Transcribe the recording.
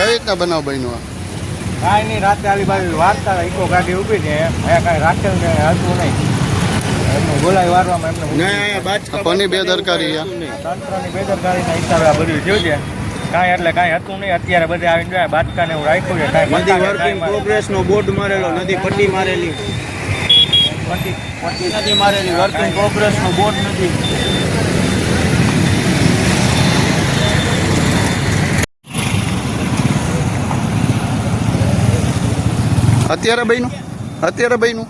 કઈ રીતના બનાવ બન્યો કાંઈ નહીં રાતે આલી બાજુ વારતા ઇકો ગાડી ઊભી છે. અહીંયા કાંઈ રાખેલ કે હતું નહીં. એમનું બોલાવી વારવામાં એમને કોની બેદરકારી તંત્રની બેદરકારીના હિસાબે આ બધું થયું છે. કાંઈ એટલે કાંઈ હતું નહીં. અત્યારે બધે આવીને જોયા બાટકાને એવું રાખ્યું છે કાંઈ નદી વર્કિંગ કાંઈ નો બોર્ડ મારેલો નદી પટ્ટી મારેલી. પટ્ટી મારેલી વર્કિંગ પ્રોગ્રેસ બોર્ડ નથી. અત્યારે બન્યું? અત્યારે બન્યું?